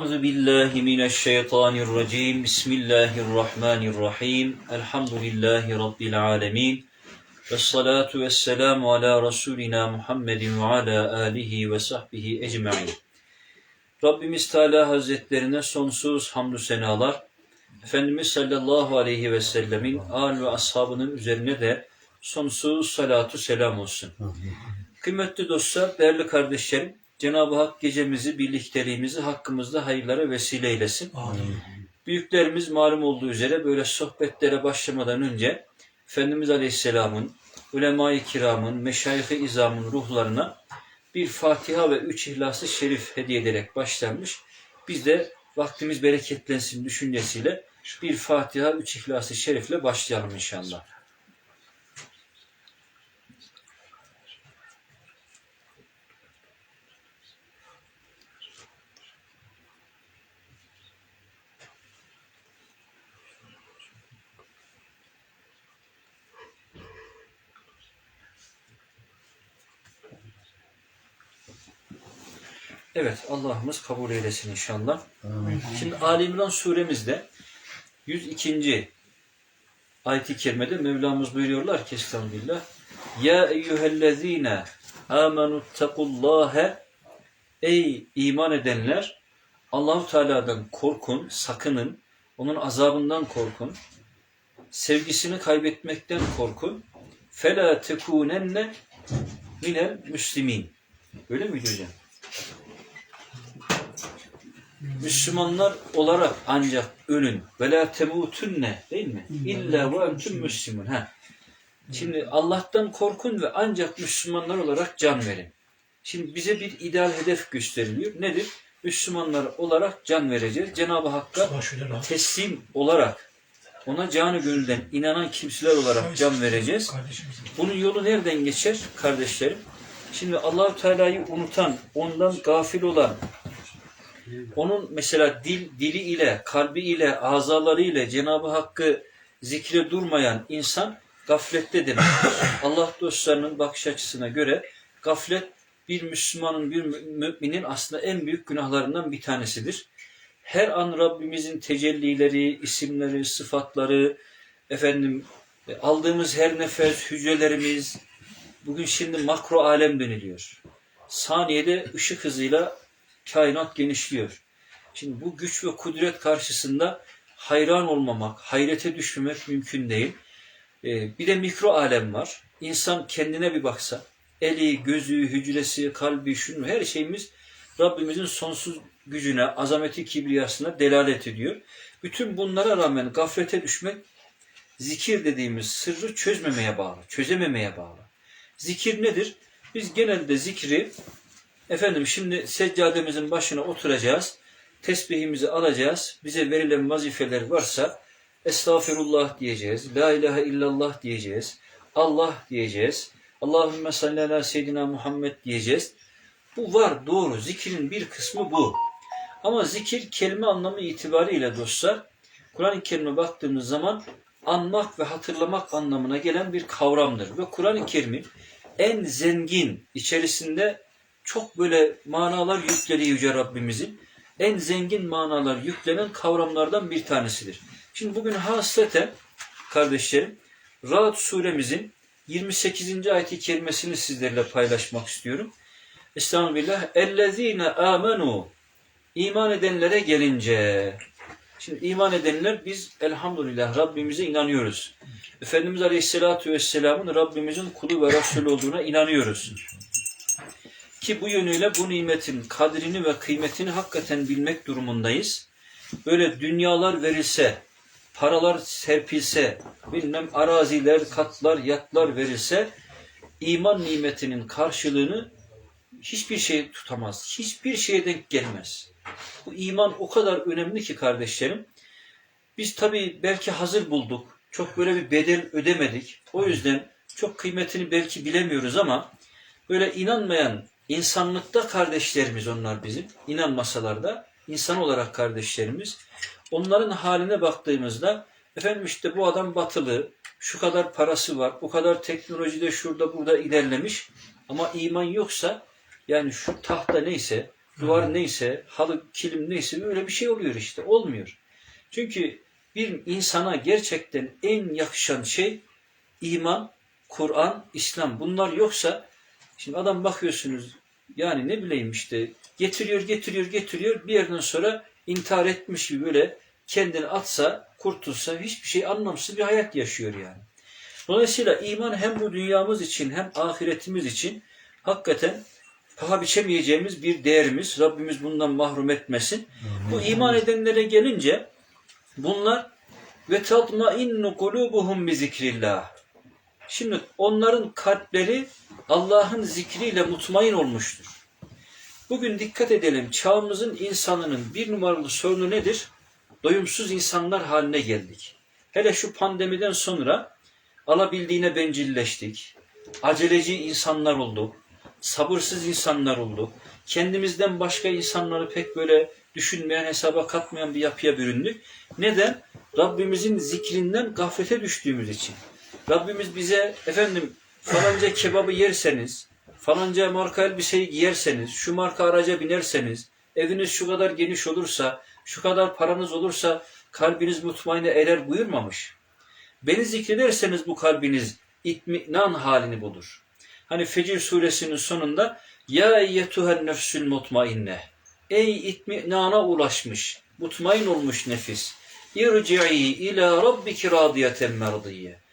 Euzu billahi mineşşeytanirracim. Bismillahirrahmanirrahim. Elhamdülillahi rabbil alamin. Ves salatu vesselamu ala rasulina Muhammedin ve ala alihi ve sahbihi ecmaîn. Rabbimiz Teala Hazretlerine sonsuz hamdü senalar. Efendimiz sallallahu aleyhi ve sellemin al ve ashabının üzerine de sonsuz salatu selam olsun. Kıymetli dostlar, değerli kardeşlerim, Cenab-ı Hak gecemizi, birlikteliğimizi hakkımızda hayırlara vesile eylesin. Büyüklerimiz malum olduğu üzere böyle sohbetlere başlamadan önce Efendimiz Aleyhisselam'ın, ulema-i kiramın, meşayih-i izamın ruhlarına bir Fatiha ve üç İhlas-ı Şerif hediye ederek başlanmış. Biz de vaktimiz bereketlensin düşüncesiyle bir Fatiha, üç İhlas-ı Şerif'le başlayalım inşallah. Evet, Allah'ımız kabul eylesin inşallah. Şimdi Ali İmran suremizde 102. ayet-i kerimede Mevlamız buyuruyorlar ki Estağfirullah. Ya eyyühellezine amenuttakullâhe Ey iman edenler Allahu Teala'dan korkun, sakının, onun azabından korkun, sevgisini kaybetmekten korkun. Fela tekunenne minel müslimin. Öyle miydi hocam? Müslümanlar olarak ancak ölün. Ve la temutunne değil mi? İlla ve entüm müslümun. Ha. Şimdi Allah'tan korkun ve ancak Müslümanlar olarak can verin. Şimdi bize bir ideal hedef gösteriliyor. Nedir? Müslümanlar olarak can vereceğiz. Cenab-ı Hakk'a teslim olarak ona canı gönülden inanan kimseler olarak can vereceğiz. Bunun yolu nereden geçer kardeşlerim? Şimdi Allahu Teala'yı unutan, ondan gafil olan, onun mesela dil dili ile, kalbi ile, azaları ile Cenab-ı Hakk'ı zikre durmayan insan gaflette demektir. Allah dostlarının bakış açısına göre gaflet bir Müslümanın, bir müminin aslında en büyük günahlarından bir tanesidir. Her an Rabbimizin tecellileri, isimleri, sıfatları, efendim e, aldığımız her nefes, hücrelerimiz, bugün şimdi makro alem deniliyor. Saniyede ışık hızıyla kainat genişliyor. Şimdi bu güç ve kudret karşısında hayran olmamak, hayrete düşmemek mümkün değil. Ee, bir de mikro alem var. İnsan kendine bir baksa, eli, gözü, hücresi, kalbi, şunu her şeyimiz Rabbimizin sonsuz gücüne, azameti kibriyasına delalet ediyor. Bütün bunlara rağmen gaflete düşmek zikir dediğimiz sırrı çözmemeye bağlı, çözememeye bağlı. Zikir nedir? Biz genelde zikri efendim şimdi seccademizin başına oturacağız. Tesbihimizi alacağız. Bize verilen vazifeler varsa Estağfirullah diyeceğiz. La ilahe illallah diyeceğiz. Allah diyeceğiz. Allahümme salli ala seyyidina Muhammed diyeceğiz. Bu var doğru. Zikrin bir kısmı bu. Ama zikir kelime anlamı itibariyle dostlar Kur'an-ı Kerim'e baktığımız zaman anmak ve hatırlamak anlamına gelen bir kavramdır. Ve Kur'an-ı Kerim'in en zengin içerisinde çok böyle manalar yüklediği Yüce Rabbimizin en zengin manalar yüklenen kavramlardan bir tanesidir. Şimdi bugün hasleten kardeşlerim Ra'd suremizin 28. ayet-i kerimesini sizlerle paylaşmak istiyorum. Estağfirullah. Ellezine amenu iman edenlere gelince Şimdi iman edenler biz elhamdülillah Rabbimize inanıyoruz. Efendimiz Aleyhisselatü Vesselam'ın Rabbimizin kulu ve Resulü olduğuna inanıyoruz. Ki bu yönüyle bu nimetin kadrini ve kıymetini hakikaten bilmek durumundayız. Böyle dünyalar verilse, paralar serpilse, bilmem araziler, katlar, yatlar verilse iman nimetinin karşılığını hiçbir şey tutamaz. Hiçbir şeye denk gelmez. Bu iman o kadar önemli ki kardeşlerim. Biz tabii belki hazır bulduk. Çok böyle bir bedel ödemedik. O yüzden çok kıymetini belki bilemiyoruz ama böyle inanmayan insanlıkta kardeşlerimiz onlar bizim. İnanmasalar da insan olarak kardeşlerimiz. Onların haline baktığımızda efendim işte bu adam batılı, şu kadar parası var, bu kadar teknolojide şurada burada ilerlemiş ama iman yoksa yani şu tahta neyse, duvar neyse, halı, kilim neyse öyle bir şey oluyor işte. Olmuyor. Çünkü bir insana gerçekten en yakışan şey iman, Kur'an, İslam. Bunlar yoksa şimdi adam bakıyorsunuz yani ne bileyim işte getiriyor, getiriyor, getiriyor bir yerden sonra intihar etmiş gibi böyle kendini atsa, kurtulsa hiçbir şey anlamsız bir hayat yaşıyor yani. Dolayısıyla iman hem bu dünyamız için hem ahiretimiz için hakikaten paha biçemeyeceğimiz bir değerimiz. Rabbimiz bundan mahrum etmesin. Bu iman edenlere gelince bunlar ve tatmainnu kulubuhum bi zikrillah. Şimdi onların kalpleri Allah'ın zikriyle mutmain olmuştur. Bugün dikkat edelim çağımızın insanının bir numaralı sorunu nedir? Doyumsuz insanlar haline geldik. Hele şu pandemiden sonra alabildiğine bencilleştik. Aceleci insanlar olduk. Sabırsız insanlar olduk. Kendimizden başka insanları pek böyle düşünmeyen, hesaba katmayan bir yapıya büründük. Neden? Rabbimizin zikrinden gaflete düştüğümüz için. Rabbimiz bize efendim falanca kebabı yerseniz, falanca marka elbiseyi giyerseniz, şu marka araca binerseniz, eviniz şu kadar geniş olursa, şu kadar paranız olursa kalbiniz mutmainne erer buyurmamış. Beni zikrederseniz bu kalbiniz itminan halini bulur. Hani Fecir suresinin sonunda Ya eyyetuhen nefsül mutmainne Ey itminana ulaşmış, mutmain olmuş nefis. İrci'i ila rabbiki radiyeten merdiye.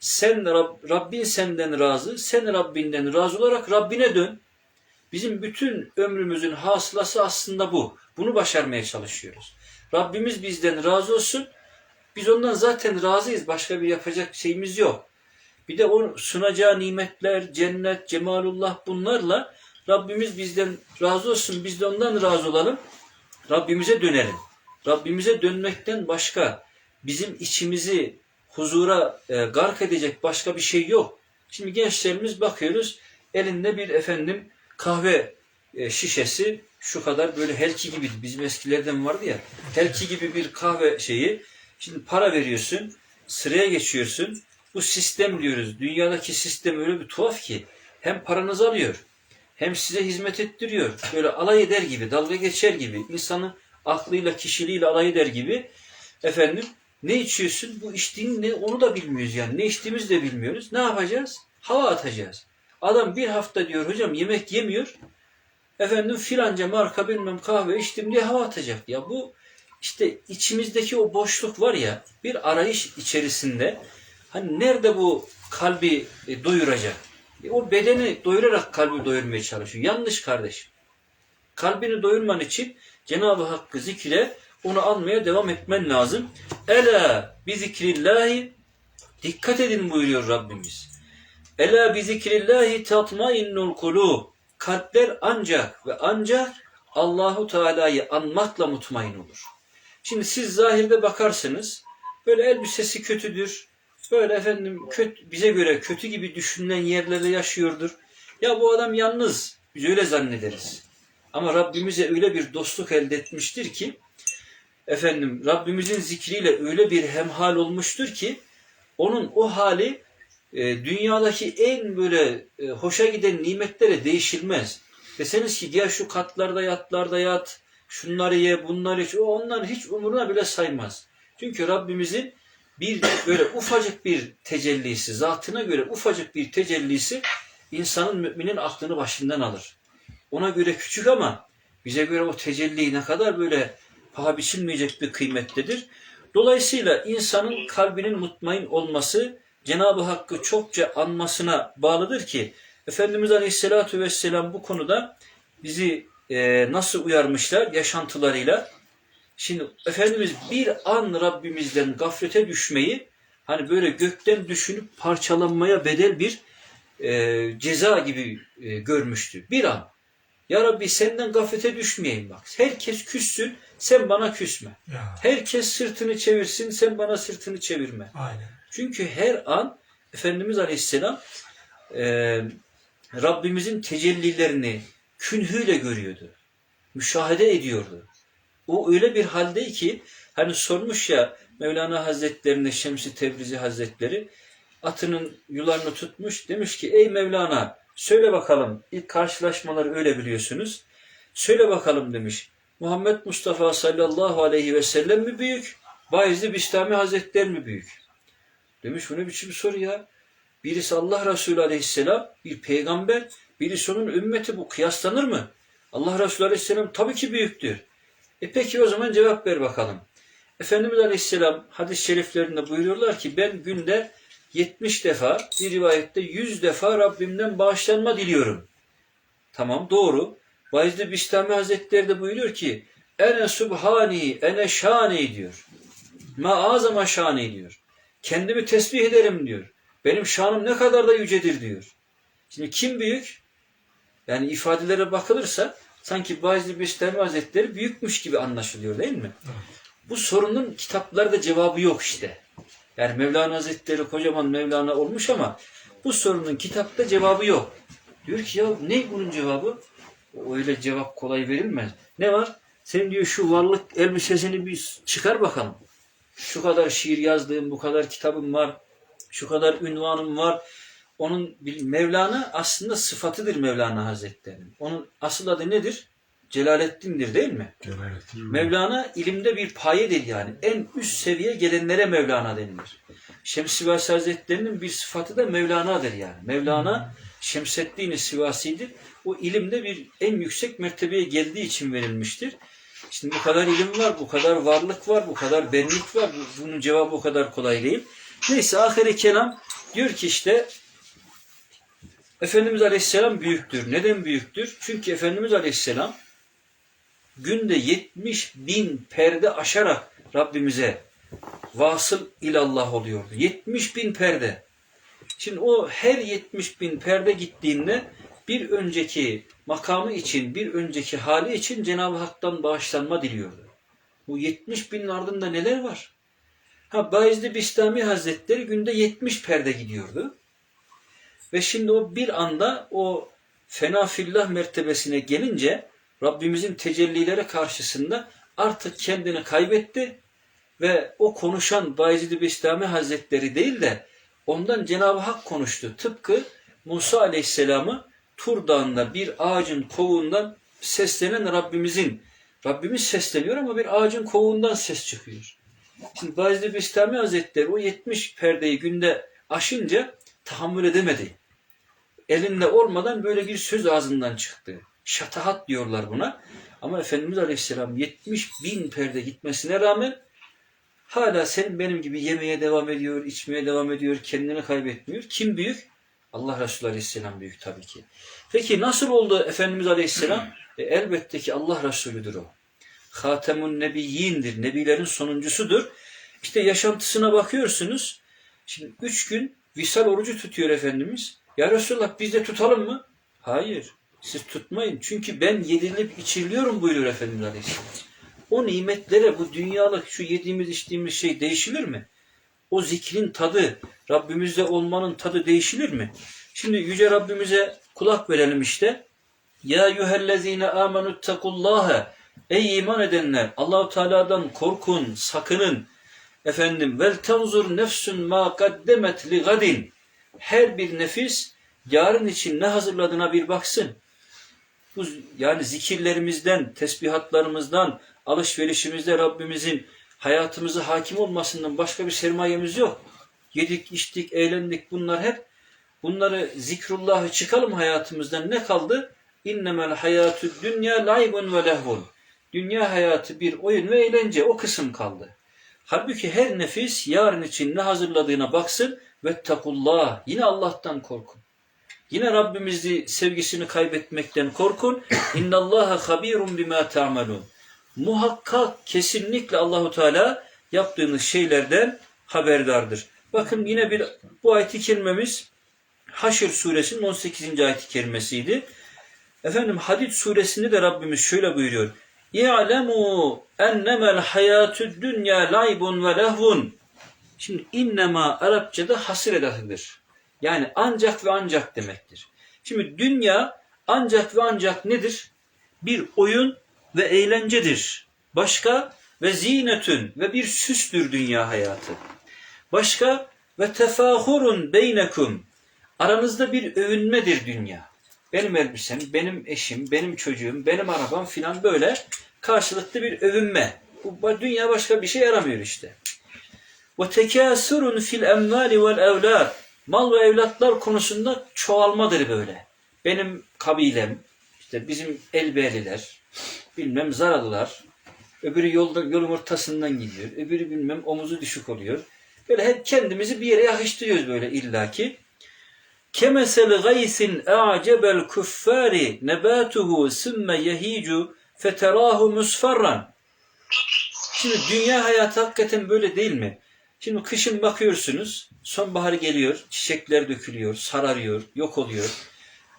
Sen Rab, Rabbin senden razı, sen Rabbinden razı olarak Rabbine dön. Bizim bütün ömrümüzün hasılası aslında bu. Bunu başarmaya çalışıyoruz. Rabbimiz bizden razı olsun. Biz ondan zaten razıyız. Başka bir yapacak şeyimiz yok. Bir de o sunacağı nimetler, cennet, cemalullah bunlarla Rabbimiz bizden razı olsun. Biz de ondan razı olalım. Rabbimize dönelim. Rabbimize dönmekten başka bizim içimizi huzura e, gark edecek başka bir şey yok. Şimdi gençlerimiz bakıyoruz elinde bir efendim kahve e, şişesi şu kadar böyle helki gibi bizim eskilerden vardı ya helki gibi bir kahve şeyi. Şimdi para veriyorsun sıraya geçiyorsun bu sistem diyoruz. Dünyadaki sistem öyle bir tuhaf ki hem paranızı alıyor hem size hizmet ettiriyor. Böyle alay eder gibi dalga geçer gibi insanın aklıyla kişiliğiyle alay eder gibi efendim ne içiyorsun? Bu içtiğin ne? Onu da bilmiyoruz yani. Ne içtiğimizi de bilmiyoruz. Ne yapacağız? Hava atacağız. Adam bir hafta diyor hocam yemek yemiyor. Efendim filanca marka bilmem kahve içtim diye hava atacak. Ya bu işte içimizdeki o boşluk var ya bir arayış içerisinde hani nerede bu kalbi e, doyuracak? E, o bedeni doyurarak kalbi doyurmaya çalışıyor. Yanlış kardeşim. Kalbini doyurman için Cenab-ı Hakk'ı zikre onu almaya devam etmen lazım. Ela bi zikrillahi dikkat edin buyuruyor Rabbimiz. Ela bi zikrillahi tatmainnul kulub. Kalpler ancak ve ancak Allahu Teala'yı anmakla mutmain olur. Şimdi siz zahirde bakarsınız böyle elbisesi kötüdür. Böyle efendim kötü, bize göre kötü gibi düşünülen yerlerde yaşıyordur. Ya bu adam yalnız. Biz öyle zannederiz. Ama Rabbimize öyle bir dostluk elde etmiştir ki efendim Rabbimizin zikriyle öyle bir hemhal olmuştur ki onun o hali e, dünyadaki en böyle e, hoşa giden nimetlere değişilmez. Deseniz ki gel şu katlarda yatlarda yat, şunları ye, bunları iç, o onları hiç umuruna bile saymaz. Çünkü Rabbimizin bir böyle ufacık bir tecellisi, zatına göre ufacık bir tecellisi insanın müminin aklını başından alır. Ona göre küçük ama bize göre o tecelli ne kadar böyle paha biçilmeyecek bir kıymettedir. Dolayısıyla insanın kalbinin mutmain olması Cenab-ı Hakk'ı çokça anmasına bağlıdır ki Efendimiz Aleyhisselatü Vesselam bu konuda bizi e, nasıl uyarmışlar yaşantılarıyla. Şimdi Efendimiz bir an Rabbimizden gaflete düşmeyi hani böyle gökten düşünüp parçalanmaya bedel bir e, ceza gibi e, görmüştü. Bir an. Ya Rabbi senden gaflete düşmeyeyim bak. Herkes küssün, sen bana küsme. Ya, Herkes sırtını çevirsin, sen bana sırtını çevirme. aynen. Çünkü her an Efendimiz Aleyhisselam e, Rabbimizin tecellilerini künhüyle görüyordu. Müşahede ediyordu. O öyle bir halde ki hani sormuş ya Mevlana Hazretlerine Şemsi Tebrizi Hazretleri atının yularını tutmuş demiş ki ey Mevlana söyle bakalım ilk karşılaşmaları öyle biliyorsunuz. Söyle bakalım demiş. Muhammed Mustafa sallallahu aleyhi ve sellem mi büyük? Bayezid Bistami Hazretleri mi büyük? Demiş bu ne biçim soru ya? Birisi Allah Resulü aleyhisselam bir peygamber, birisi onun ümmeti bu kıyaslanır mı? Allah Resulü aleyhisselam tabii ki büyüktür. E peki o zaman cevap ver bakalım. Efendimiz aleyhisselam hadis-i şeriflerinde buyuruyorlar ki ben günde 70 defa bir rivayette 100 defa Rabbimden bağışlanma diliyorum. Tamam doğru. Bayezid Bistami Hazretleri de buyuruyor ki ene subhani ene şani diyor. Ma azama şani diyor. Kendimi tesbih ederim diyor. Benim şanım ne kadar da yücedir diyor. Şimdi kim büyük? Yani ifadelere bakılırsa sanki Bayezid Bistami Hazretleri büyükmüş gibi anlaşılıyor değil mi? Bu sorunun kitaplarda cevabı yok işte. Yani Mevlana Hazretleri kocaman Mevlana olmuş ama bu sorunun kitapta cevabı yok. Diyor ki ya ne bunun cevabı? Öyle cevap kolay verilmez. Ne var? Sen diyor şu varlık elbisesini bir çıkar bakalım. Şu kadar şiir yazdığım, bu kadar kitabım var. Şu kadar ünvanım var. Onun Mevlana aslında sıfatıdır Mevlana Hazretleri'nin. Onun asıl adı nedir? Celaleddin'dir değil mi? Celalettin. Mevlana ilimde bir payedir yani. En üst seviye gelenlere Mevlana denilir. Şems-i Hazretleri'nin bir sıfatı da Mevlana'dır yani. Mevlana Şemseddin-i Sivasi'dir. O ilimde bir en yüksek mertebeye geldiği için verilmiştir. Şimdi bu kadar ilim var, bu kadar varlık var, bu kadar benlik var. Bu- Bunun cevabı o kadar kolay değil. Neyse ahire kelam diyor ki işte Efendimiz Aleyhisselam büyüktür. Neden büyüktür? Çünkü Efendimiz Aleyhisselam günde 70 bin perde aşarak Rabbimize vasıl ilallah oluyordu. 70 bin perde. Şimdi o her 70 bin perde gittiğinde bir önceki makamı için, bir önceki hali için Cenab-ı Hak'tan bağışlanma diliyordu. Bu 70 binin ardında neler var? Ha Bayezid Bistami Hazretleri günde 70 perde gidiyordu. Ve şimdi o bir anda o fena fillah mertebesine gelince Rabbimizin tecellileri karşısında artık kendini kaybetti ve o konuşan Bayezid Bistami Hazretleri değil de ondan Cenab-ı Hak konuştu. Tıpkı Musa Aleyhisselam'ı Tur Dağı'nda bir ağacın kovuğundan seslenen Rabbimizin Rabbimiz sesleniyor ama bir ağacın kovuğundan ses çıkıyor. Şimdi Bayezid Bistami Hazretleri o 70 perdeyi günde aşınca tahammül edemedi. Elinde olmadan böyle bir söz ağzından çıktı. Şatahat diyorlar buna. Ama Efendimiz Aleyhisselam 70 bin perde gitmesine rağmen hala senin benim gibi yemeye devam ediyor, içmeye devam ediyor, kendini kaybetmiyor. Kim büyük? Allah Resulü Aleyhisselam büyük tabii ki. Peki nasıl oldu Efendimiz Aleyhisselam? E, elbette ki Allah Resulüdür o. Hatemun Nebiyyindir. Nebilerin sonuncusudur. İşte yaşantısına bakıyorsunuz. Şimdi üç gün visal orucu tutuyor Efendimiz. Ya Resulallah biz de tutalım mı? Hayır. Siz tutmayın. Çünkü ben yedirilip içiriliyorum buyuruyor Efendimiz Aleyhisselam. O nimetlere bu dünyalık şu yediğimiz içtiğimiz şey değişilir mi? O zikrin tadı, Rabbimizle olmanın tadı değişilir mi? Şimdi Yüce Rabbimize kulak verelim işte. Ya yuhellezine amenuttekullaha Ey iman edenler Allahu Teala'dan korkun, sakının. Efendim vel tenzur nefsun ma kaddemet li gadin. Her bir nefis yarın için ne hazırladığına bir baksın. Bu yani zikirlerimizden, tesbihatlarımızdan, alışverişimizde Rabbimizin hayatımıza hakim olmasından başka bir sermayemiz yok. Yedik, içtik, eğlendik bunlar hep. Bunları zikrullahı çıkalım hayatımızdan ne kaldı? İnnemel hayatü dünya laybun ve lehvun. Dünya hayatı bir oyun ve eğlence o kısım kaldı. Halbuki her nefis yarın için ne hazırladığına baksın ve takullah. Yine Allah'tan korkun. Yine Rabbimizi sevgisini kaybetmekten korkun. İnnallaha habirun bima ta'malun. Muhakkak kesinlikle Allahu Teala yaptığınız şeylerden haberdardır. Bakın yine bir bu ayet-i kerimemiz Haşr suresinin 18. ayet-i kerimesiydi. Efendim Hadid suresinde de Rabbimiz şöyle buyuruyor. İ'lemû ennemel hayatü dünya laybun ve lehvun. Şimdi innema Arapçada hasır edatıdır. Yani ancak ve ancak demektir. Şimdi dünya ancak ve ancak nedir? Bir oyun ve eğlencedir. Başka ve zinetün ve bir süstür dünya hayatı. Başka ve tefahurun beynekum. Aranızda bir övünmedir dünya. benim elbisem, benim eşim, benim çocuğum, benim arabam filan böyle karşılıklı bir övünme. Bu dünya başka bir şey yaramıyor işte. Ve tekâsurun fil emvâli vel evlâd. Mal ve evlatlar konusunda çoğalmadır böyle. Benim kabilem, işte bizim elberiler, bilmem zaralılar, öbürü yolda yolun ortasından gidiyor, öbürü bilmem omuzu düşük oluyor. Böyle hep kendimizi bir yere yakıştırıyoruz böyle illaki. Kemesel gaysin a'cebel kuffari nebatuhu sümme yehicu feterahu musfarran. Şimdi dünya hayatı hakikaten böyle değil mi? Şimdi kışın bakıyorsunuz, sonbahar geliyor, çiçekler dökülüyor, sararıyor, yok oluyor.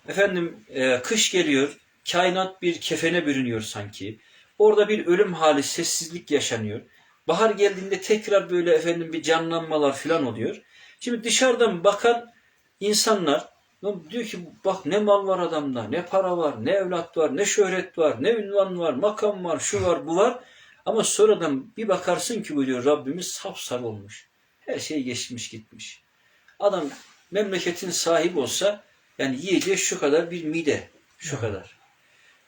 Efendim e, kış geliyor, kainat bir kefene bürünüyor sanki. Orada bir ölüm hali, sessizlik yaşanıyor. Bahar geldiğinde tekrar böyle efendim bir canlanmalar falan oluyor. Şimdi dışarıdan bakan insanlar diyor ki bak ne mal var adamda, ne para var, ne evlat var, ne şöhret var, ne ünvan var, makam var, şu var, bu var. Ama sonradan bir bakarsın ki buyuruyor Rabbimiz sapsarı olmuş. Her şey geçmiş gitmiş. Adam memleketin sahibi olsa yani yiyeceği şu kadar bir mide. Şu kadar.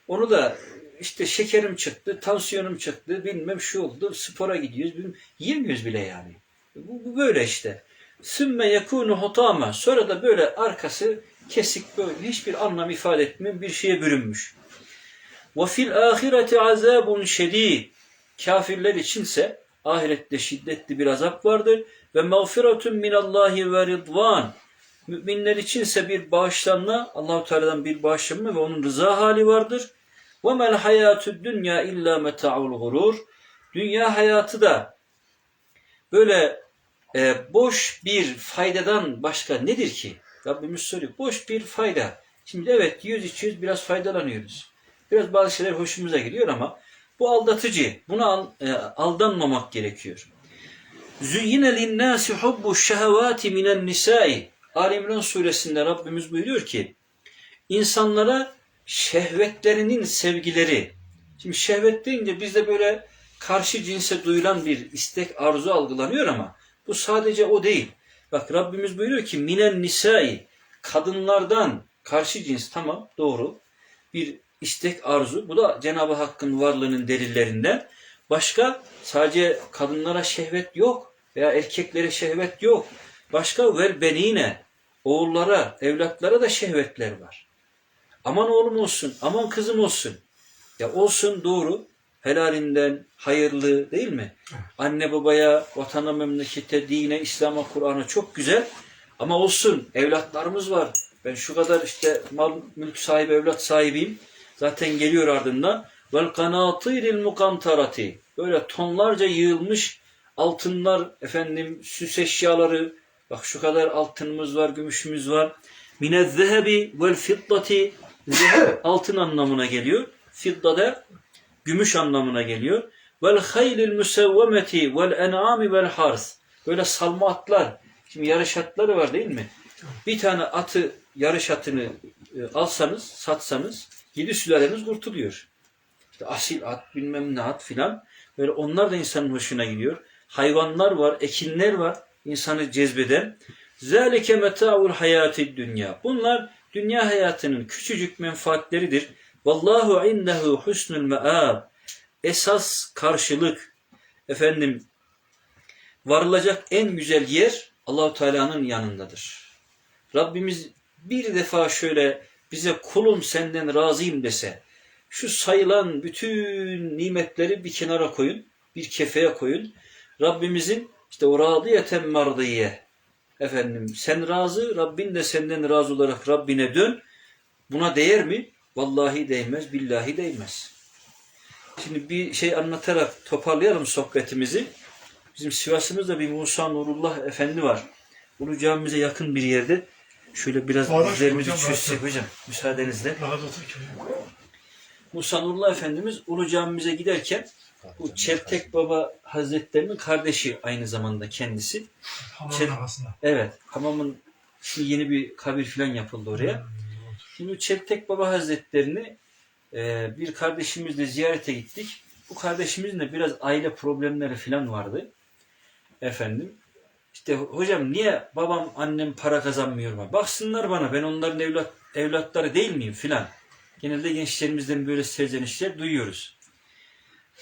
Onu da işte şekerim çıktı, tansiyonum çıktı, bilmem şu oldu, spora gidiyoruz, bilmem, yiyemiyoruz bile yani. Bu, bu böyle işte. Sümme yekûnu hutama. Sonra da böyle arkası kesik böyle hiçbir anlam ifade etmeyen bir şeye bürünmüş. Ve fil ahireti azabun şedid. Kafirler içinse ahirette şiddetli bir azap vardır. Ve mağfiretun minallahi ve ridvan. Müminler içinse bir bağışlanma, Allahu Teala'dan bir bağışlanma ve onun rıza hali vardır. Ve mel hayatü dünya illa meta'ul gurur. Dünya hayatı da böyle e, boş bir faydadan başka nedir ki? Rabbimiz söylüyor. Boş bir fayda. Şimdi evet yiyoruz içiyoruz biraz faydalanıyoruz. Biraz bazı şeyler hoşumuza gidiyor ama bu aldatıcı. Buna e, aldanmamak gerekiyor. Züyyine linnâsi hubbu şehevâti minen nisâi. Ali suresinde Rabbimiz buyuruyor ki insanlara şehvetlerinin sevgileri. Şimdi şehvet deyince bizde böyle karşı cinse duyulan bir istek, arzu algılanıyor ama bu sadece o değil. Bak Rabbimiz buyuruyor ki minen nisai kadınlardan karşı cins tamam doğru bir istek arzu. Bu da Cenab-ı Hakk'ın varlığının delillerinden. Başka sadece kadınlara şehvet yok veya erkeklere şehvet yok. Başka vel benine oğullara, evlatlara da şehvetler var. Aman oğlum olsun, aman kızım olsun. Ya olsun doğru, helalinden, hayırlı değil mi? Anne babaya, vatana, memlekete, dine, İslam'a, Kur'an'a çok güzel. Ama olsun, evlatlarımız var. Ben şu kadar işte mal, mülk sahibi, evlat sahibiyim. Zaten geliyor ardından. Vel kanatiril mukantarati. Böyle tonlarca yığılmış altınlar, efendim süs eşyaları. Bak şu kadar altınımız var, gümüşümüz var. Minez zehebi vel fiddati. Altın anlamına geliyor. Fidda da gümüş anlamına geliyor. Vel haylil musevvemeti vel en'ami vel hars. Böyle salma atlar. Şimdi yarış atları var değil mi? Bir tane atı, yarış atını e, alsanız, satsanız yedi sülaleniz kurtuluyor. İşte asil at, bilmem ne at filan. Böyle onlar da insanın hoşuna gidiyor. Hayvanlar var, ekinler var insanı cezbeden. Zalike meta'ul hayati dünya. Bunlar dünya hayatının küçücük menfaatleridir. Vallahu innehu husnul me'ab. Esas karşılık efendim varılacak en güzel yer Allahu Teala'nın yanındadır. Rabbimiz bir defa şöyle bize kulum senden razıyım dese şu sayılan bütün nimetleri bir kenara koyun, bir kefeye koyun. Rabbimizin işte o radiyeten mardiye efendim sen razı, Rabbin de senden razı olarak Rabbine dön. Buna değer mi? Vallahi değmez, billahi değmez. Şimdi bir şey anlatarak toparlayalım sohbetimizi. Bizim Sivas'ımızda bir Musa Nurullah Efendi var. Ulu camimize yakın bir yerde. Şöyle biraz üzerimizi çözsek hocam müsaadenizle. Musa Nurullah Efendimiz Ulu camimize giderken bu Çeltek Baba Hazretlerinin kardeşi aynı zamanda kendisi. Hamamın Çel- arasında. Evet, hamamın şimdi yeni bir kabir falan yapıldı oraya. Şimdi Çeltek Baba Hazretlerini e, bir kardeşimizle ziyarete gittik. Bu kardeşimizin de biraz aile problemleri falan vardı. Efendim. İşte hocam niye babam annem para kazanmıyor mu? Baksınlar bana ben onların evlat evlatları değil miyim filan. Genelde gençlerimizden böyle serzenişler duyuyoruz.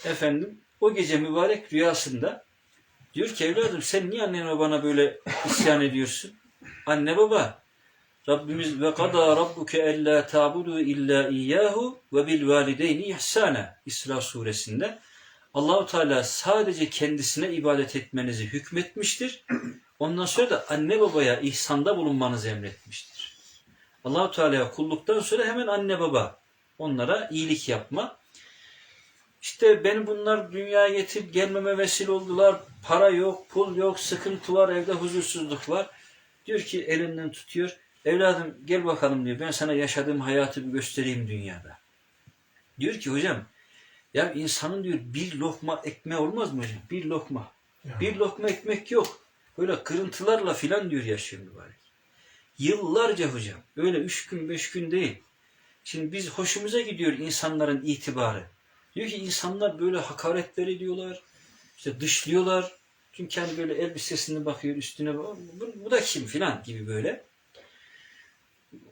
Efendim o gece mübarek rüyasında diyor ki evladım sen niye annene babana böyle isyan ediyorsun? Anne baba Rabbimiz ve kada rabbuke alla ta'budu illa iyyahu ve bil valideyni ihsana İsra suresinde Allahu Teala sadece kendisine ibadet etmenizi hükmetmiştir. Ondan sonra da anne babaya ihsanda bulunmanızı emretmiştir. Allahu Teala'ya kulluktan sonra hemen anne baba onlara iyilik yapma. İşte beni bunlar dünyaya getirip gelmeme vesile oldular. Para yok, pul yok, sıkıntı var, evde huzursuzluk var. Diyor ki elinden tutuyor. Evladım gel bakalım diyor. Ben sana yaşadığım hayatı bir göstereyim dünyada. Diyor ki hocam ya insanın diyor bir lokma ekmeği olmaz mı hocam? Bir lokma. Bir lokma ekmek yok. Böyle kırıntılarla filan diyor yaşıyor mübarek. Yıllarca hocam. Öyle üç gün beş gün değil. Şimdi biz hoşumuza gidiyor insanların itibarı. Diyor ki insanlar böyle hakaretler ediyorlar. işte dışlıyorlar. Çünkü hani böyle elbisesine bakıyor üstüne bu, bu da kim filan gibi böyle.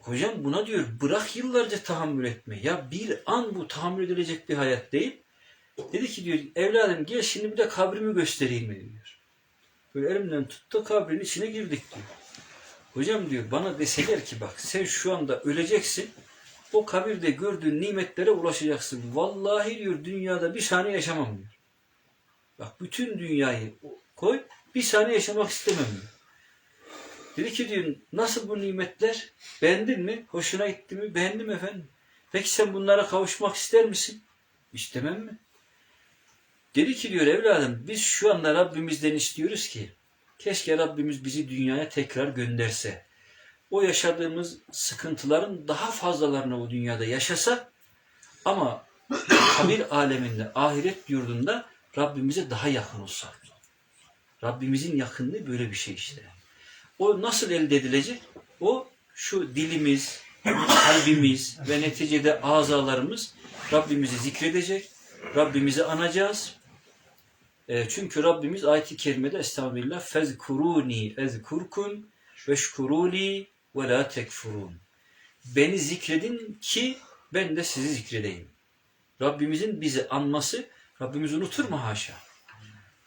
Hocam buna diyor bırak yıllarca tahammül etme. Ya bir an bu tahammül edilecek bir hayat değil. Dedi ki diyor evladım gel şimdi bir de kabrimi göstereyim mi diyor. Böyle elimden tuttu kabrin içine girdik diyor. Hocam diyor bana deseler ki bak sen şu anda öleceksin. O kabirde gördüğün nimetlere ulaşacaksın. Vallahi diyor dünyada bir saniye yaşamam diyor. Bak bütün dünyayı koy bir saniye yaşamak istemem diyor. Dedi ki diyor nasıl bu nimetler? Beğendin mi? Hoşuna gitti mi? Beğendim efendim. Peki sen bunlara kavuşmak ister misin? İstemem mi? Dedi ki diyor evladım biz şu anda Rabbimizden istiyoruz ki keşke Rabbimiz bizi dünyaya tekrar gönderse. O yaşadığımız sıkıntıların daha fazlalarını o dünyada yaşasak ama kabir aleminde, ahiret yurdunda Rabbimize daha yakın olsak. Rabbimizin yakınlığı böyle bir şey işte. O nasıl elde edilecek? O şu dilimiz, kalbimiz ve neticede azalarımız Rabbimizi zikredecek. Rabbimizi anacağız. E, çünkü Rabbimiz ayet-i kerimede Estağfirullah fezkuruni ezkurkum veşkuruli ve la tekfurun. Beni zikredin ki ben de sizi zikredeyim. Rabbimizin bizi anması, Rabbimiz unutur mu haşa?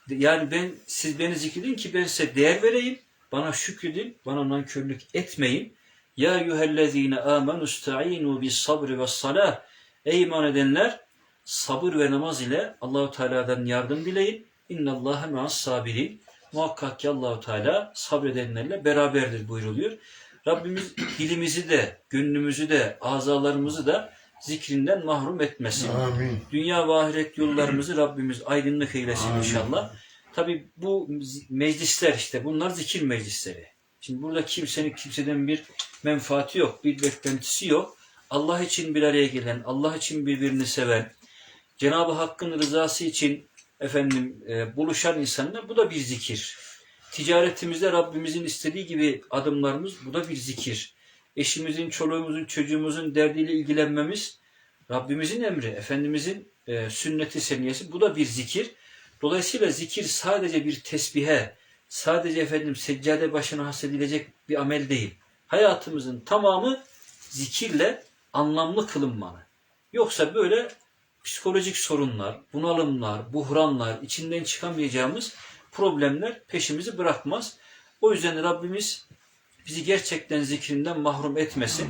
Yani ben siz beni zikredin ki ben size değer vereyim. Bana şükredin, bana nankörlük etmeyin. Ya eyyühellezine amenu sta'inu bis sabri ve salah. Ey iman edenler sabır ve namaz ile Allahu Teala'dan yardım dileyin. İnnallâhe ma'as sabirin. Muhakkak ki Allahu Teala sabredenlerle beraberdir buyruluyor. Rabbimiz dilimizi de, gönlümüzü de, azalarımızı da zikrinden mahrum etmesin. Amin. Dünya ve ahiret yollarımızı Rabbimiz aydınlık eylesin inşallah. Tabi bu meclisler işte bunlar zikir meclisleri. Şimdi burada kimsenin kimseden bir menfaati yok, bir beklentisi yok. Allah için bir araya gelen, Allah için birbirini seven, Cenab-ı Hakk'ın rızası için efendim e, buluşan insanlar bu da bir zikir. Ticaretimizde Rabbimizin istediği gibi adımlarımız bu da bir zikir. Eşimizin, çoluğumuzun, çocuğumuzun derdiyle ilgilenmemiz Rabbimizin emri, Efendimizin e, sünneti seniyesi bu da bir zikir. Dolayısıyla zikir sadece bir tesbihe, sadece efendim seccade başına hasedilecek bir amel değil. Hayatımızın tamamı zikirle anlamlı kılınmalı. Yoksa böyle psikolojik sorunlar, bunalımlar, buhranlar, içinden çıkamayacağımız problemler peşimizi bırakmaz. O yüzden Rabbimiz bizi gerçekten zikrinden mahrum etmesin.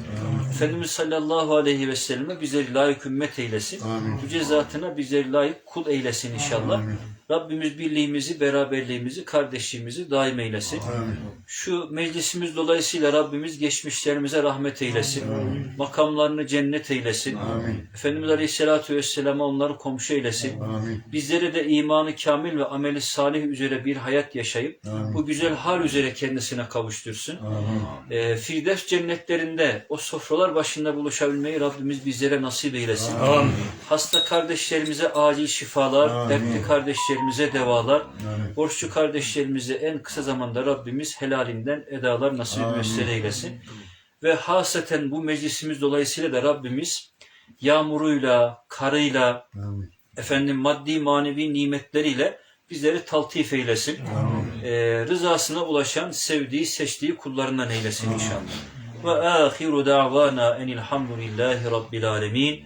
Efendimiz sallallahu aleyhi ve selleme bizleri layık ümmet eylesin. Amin. Yüce zatına bizleri layık kul eylesin inşallah. Amin. Rabbimiz birliğimizi, beraberliğimizi, kardeşliğimizi daim eylesin. Amin. Şu meclisimiz dolayısıyla Rabbimiz geçmişlerimize rahmet eylesin. Makamlarını cennet eylesin. Amin. Efendimiz Aleyhisselatü Vesselam'a onları komşu eylesin. Amin. Bizlere de imanı kamil ve ameli salih üzere bir hayat yaşayıp Amin. bu güzel hal üzere kendisine kavuştursun. Amin. Ee, Firdevs cennetlerinde o sofralar başında buluşabilmeyi Rabbimiz bizlere nasip eylesin. Amin. Hasta kardeşlerimize acil şifalar, Amin. dertli kardeşlerimize devalar, Amin. borçlu kardeşlerimize en kısa zamanda Rabbimiz helalinden edalar nasip müessere eylesin. Ve haseten bu meclisimiz dolayısıyla da Rabbimiz yağmuruyla, karıyla, Amin. efendim maddi manevi nimetleriyle bizleri taltif eylesin. Amin. e, rızasına ulaşan, sevdiği, seçtiği kullarından eylesin inşallah. Ve ahiru da'vana enilhamdülillahi rabbil alemin.